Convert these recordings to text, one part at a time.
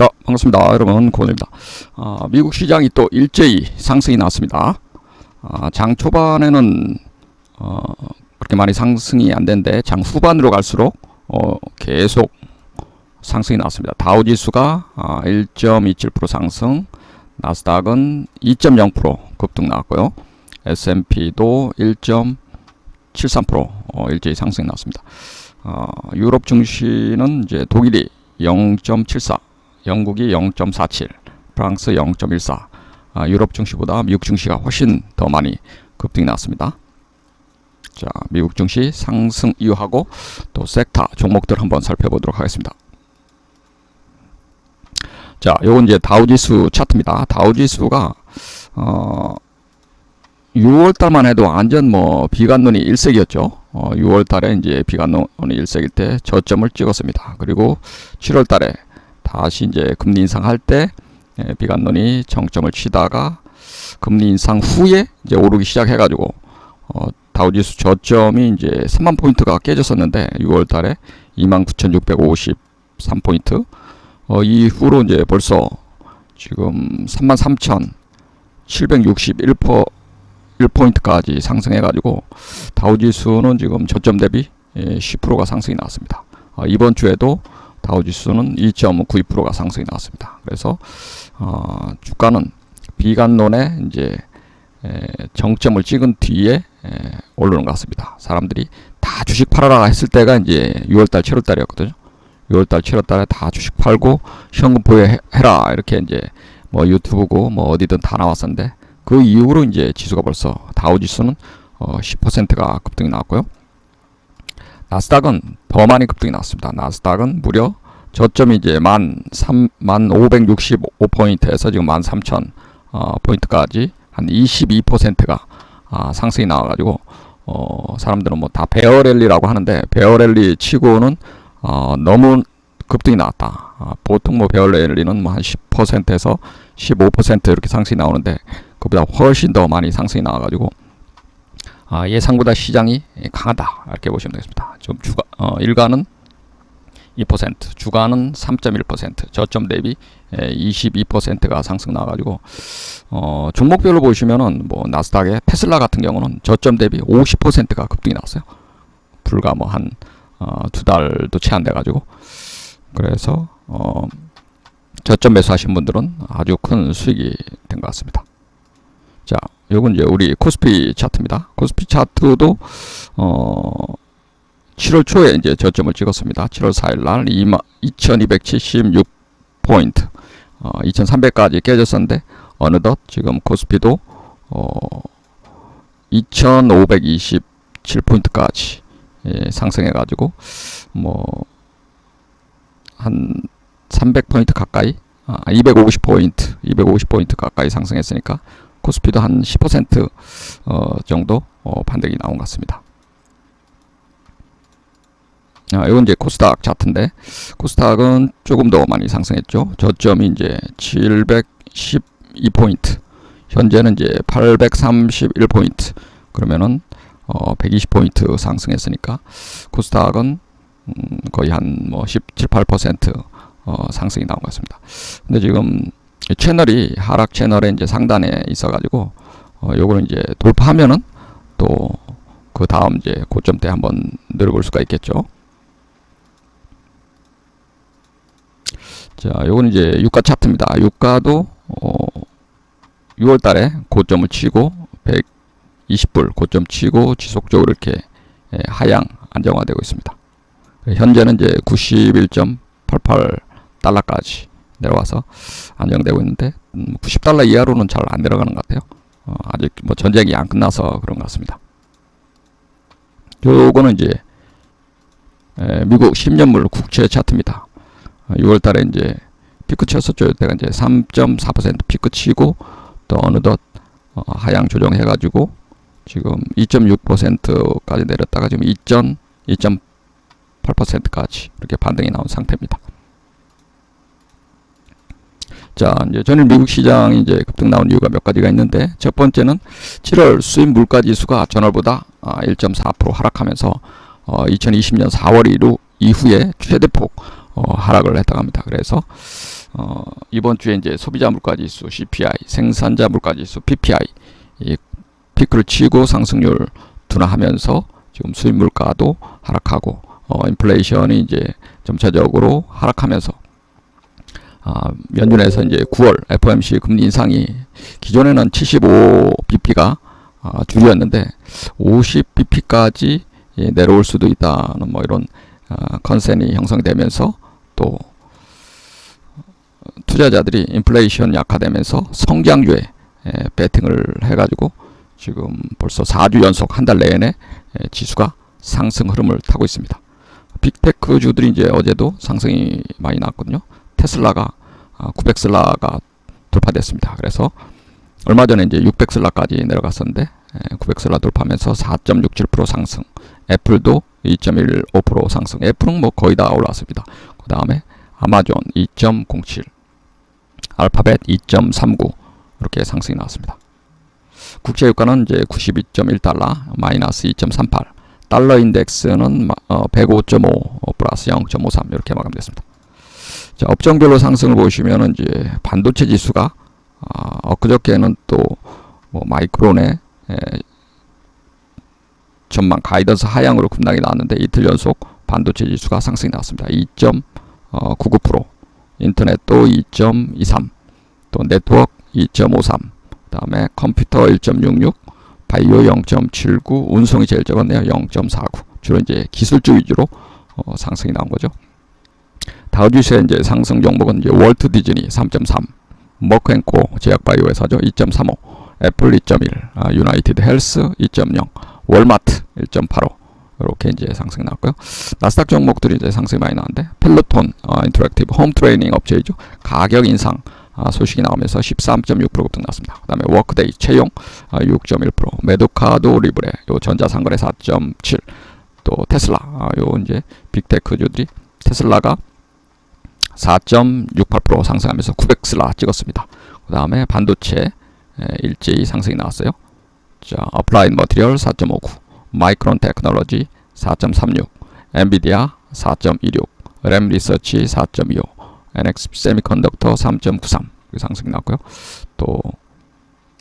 자, 반갑습니다. 여러분, 고원입니다. 아, 미국 시장이 또 일제히 상승이 나왔습니다. 아, 장 초반에는 어, 그렇게 많이 상승이 안 됐는데 장 후반으로 갈수록 어, 계속 상승이 나왔습니다. 다우 지수가 아, 1.27% 상승, 나스닥은 2.0% 급등 나왔고요. S&P도 1.73% 어, 일제히 상승이 나왔습니다. 어, 유럽 증시는 이제 독일이 0.74, 영국이 0.47, 프랑스 0.14. 아, 유럽 증시보다 미국 증시가 훨씬 더 많이 급등이 나왔습니다. 자, 미국 증시 상승 이유하고 또 섹터 종목들 한번 살펴보도록 하겠습니다. 자, 요건 이제 다우지수 차트입니다. 다우지수가 어 6월 달만 해도 완전 뭐 비관론이 일색이었죠. 어 6월 달에 이제 비관론이 일색일 때 저점을 찍었습니다. 그리고 7월 달에 다시 이제 금리 인상할 때 예, 비관론이 정점을 치다가 금리 인상 후에 이제 오르기 시작해가지고 어, 다우지수 저점이 이제 3만 포인트가 깨졌었는데 6월 달에 29,653 포인트 어, 이후로 이제 벌써 지금 33,761% 1포인트까지 상승해가지고 다우지수는 지금 저점 대비 10%가 상승이 나왔습니다. 어, 이번 주에도 다우지수는 2.92%가 상승이 나왔습니다. 그래서 어, 주가는 비관론에 이제 에, 정점을 찍은 뒤에 에, 오르는 것 같습니다. 사람들이 다 주식 팔아라 했을 때가 이제 6월달, 7월달이었거든요. 6월달, 7월달에 다 주식 팔고 현금 보유해라 이렇게 이제 뭐 유튜브고 뭐 어디든 다 나왔었는데 그 이후로 이제 지수가 벌써 다우지수는 어 10%가 급등이 나왔고요. 나스닥은 더 많이 급등이 나왔습니다. 나스닥은 무려 저점이 이제 만 3, 만 565포인트에서 지금 만 3천 어, 포인트까지 한 22%가 아, 상승이 나와가지고 어, 사람들은 뭐 다 베어랠리라고 하는데 베어랠리 치고는 어, 너무 급등이 나왔다. 아, 보통 뭐 베어랠리는 뭐 한 10%에서 15% 이렇게 상승이 나오는데 그보다 훨씬 더 많이 상승이 나와가지고 아, 예상보다 시장이 강하다 이렇게 보시면 되겠습니다. 좀 주가 어, 일가는 2%, 주가는 3.1%, 저점 대비 22%가 상승 나가지고 어, 종목별로 보시면은 뭐 나스닥의 테슬라 같은 경우는 저점 대비 50%가 급등이 나왔어요. 불과 뭐한 어, 두 달도 채 안 돼가지고 그래서 어, 저점 매수하신 분들은 아주 큰 수익이 된 것 같습니다. 자, 요건 이제 우리 코스피 차트입니다. 코스피 차트도 어 7월 초에 이제 저점을 찍었습니다. 7월 4일 날 2276 포인트 어 2300까지 깨졌었는데 어느덧 지금 코스피도 어 2527 포인트까지 예, 상승해 가지고 뭐 한 300포인트 가까이 아, 250포인트 250포인트 가까이 상승했으니까 코스피도 한 10% 어, 정도 어, 반등이 나온 것 같습니다. 아, 이건 이제 코스닥 차트인데 코스닥은 조금 더 많이 상승했죠. 저점이 이제 712포인트, 현재는 이제 831포인트. 그러면은 어, 120포인트 상승했으니까 코스닥은 음, 거의 한 뭐 17, 8% 어, 상승이 나온 것 같습니다. 근데 지금 채널이 하락 채널에 이제 상단에 있어가지고 어, 요거는 이제 돌파하면은 또 그 다음 이제 고점 때 한번 내려볼 수가 있겠죠. 자, 요거는 이제 유가 차트입니다. 유가도 어, 6월 달에 고점을 치고 120불 고점 치고 지속적으로 이렇게 예, 하향 안정화되고 있습니다. 현재는 이제 91.88 달러까지 내려와서 안정되고 있는데 음, 90달러 이하로는 잘 안 내려가는 것 같아요. 어, 아직 뭐 전쟁이 안 끝나서 그런 것 같습니다. 요거는 이제 에, 미국 10년물 국채 차트입니다. 어, 6월 달에 이제 피크 쳤었죠. 이때가 이제 3.4% 피크 치고 또 어느덧 어, 하향 조정해 가지고 지금 2.6%까지 내렸다가 지금 2.2.8%까지 이렇게 반등이 나온 상태입니다. 자, 이제 전일 미국 시장이 이제 급등 나온 이유가 몇 가지가 있는데 첫 번째는 7월 수입 물가 지수가 전월보다 1.4% 하락하면서 어, 2020년 4월 이후 이후에 최대폭 어, 하락을 했다고 합니다. 그래서 어, 이번 주에 이제 소비자 물가 지수 CPI, 생산자 물가 지수 PPI 이 피크를 치고 상승률 둔화하면서 지금 수입 물가도 하락하고 어, 인플레이션이 이제 점차적으로 하락하면서 아, 연준에서 이제 9월 FOMC 금리 인상이 기존에는 75 bp가 아, 줄이었는데 50 bp까지 예, 내려올 수도 있다는 뭐 이런 아, 컨센이 형성되면서 또 투자자들이 인플레이션 약화되면서 성장주에 에, 베팅을 해가지고 지금 벌써 4주 연속 한 달 내내 에, 지수가 상승 흐름을 타고 있습니다. 빅테크 주들이 이제 어제도 상승이 많이 나왔거든요. 테슬라가 아, 900슬라가 돌파됐습니다. 그래서 얼마 전에 이제 600슬라까지 내려갔었는데 900슬라 돌파하면서 4.67% 상승. 애플도 2.15% 상승. 애플은 뭐 거의 다 올랐습니다. 그 다음에 아마존 2.07, 알파벳 2.39 이렇게 상승이 나왔습니다. 국제 유가는 이제 92.1달러 마이너스 2.38. 달러 인덱스는 105.5 플러스 0.53 이렇게 마감됐습니다. 자, 업종별로 상승을 보시면은 이제 반도체 지수가 아, 엊그저께는 또 뭐 마이크론의 에, 전망 가이던스 하향으로 급락이 나왔는데 이틀 연속 반도체 지수가 상승이 나왔습니다. 2.99% 인터넷도 2.23, 또 네트워크 2.53, 그다음에 컴퓨터 1.66, 바이오 0.79, 운송이 제일 적었네요. 0.49. 주로 이제 기술주 위주로 어, 상승이 나온 거죠. 다우지수의 이제 상승 종목은 이제 월트 디즈니 3.3, 머크앤코 제약바이오 회사죠 2.35, 애플 2.1, 아, 유나이티드 헬스 2.0, 월마트 1.85 이렇게 이제 상승이 나왔고요. 나스닥 종목들이 이제 상승이 많이 나왔는데 펠로톤 어, 인터랙티브 홈 트레이닝 업체이죠. 가격 인상 아, 소식이 나오면서 13.6% 급등 났습니다. 그 다음에 워크데이 채용 아, 6.1%, 메도카도 리브레 요 전자상거래 4.7, 또 테슬라 아, 요 이제 빅테크주들이 테슬라가 4.68% 상승하면서 900슬라 찍었습니다. 그 다음에 반도체 에, 일제히 상승이 나왔어요. 자, 어플라이드 머티리얼 4.59, 마이크론 테크놀로지 4.36, 엔비디아 4.16, 램 리서치 4.25, NX 세미컨덕터 3.93 상승이 나왔고요. 또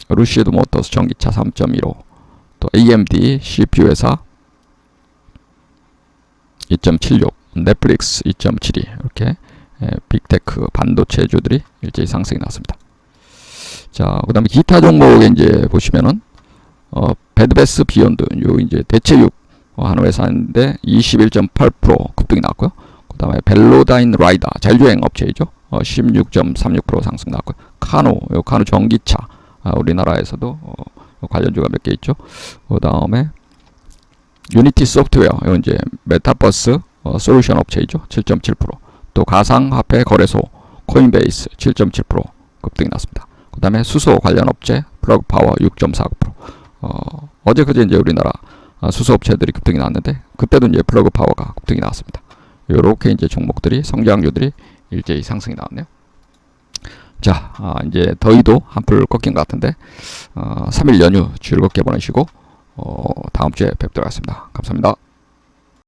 루시드 모터스 전기차 3.15, 또 AMD CPU 회사 2.76, 넷플릭스 2.72 이렇게 예, 빅테크 반도체주들이 일제히 상승이 나왔습니다. 자, 그다음에 기타 종목에 이제 보시면은 어, 배드베스 비욘드 요 이제 대체육 하는 회사인데 21.8% 급등이 나왔고요. 그다음에 벨로다인 라이다 자율주행 업체이죠. 어, 16.36% 상승 나왔고요. 카노 요 카노 전기차 아, 우리나라에서도 어, 관련주가 몇 개 있죠. 그다음에 유니티 소프트웨어 요 이제 메타버스 어, 솔루션 업체이죠. 7.7%. 또 가상화폐 거래소 코인베이스 7.7% 급등이 났습니다. 그 다음에 수소 관련 업체 플러그 파워 6.49% 어, 어제 그제 이제 우리나라 아, 수소 업체들이 급등이 났는데 그때도 이제 플러그 파워가 급등이 나왔습니다. 이렇게 이제 종목들이 성장주들이 일제히 상승이 나왔네요. 자, 아, 이제 더위도 한풀 꺾인 것 같은데 어, 3일 연휴 즐겁게 보내시고 어, 다음 주에 뵙도록 하겠습니다. 감사합니다.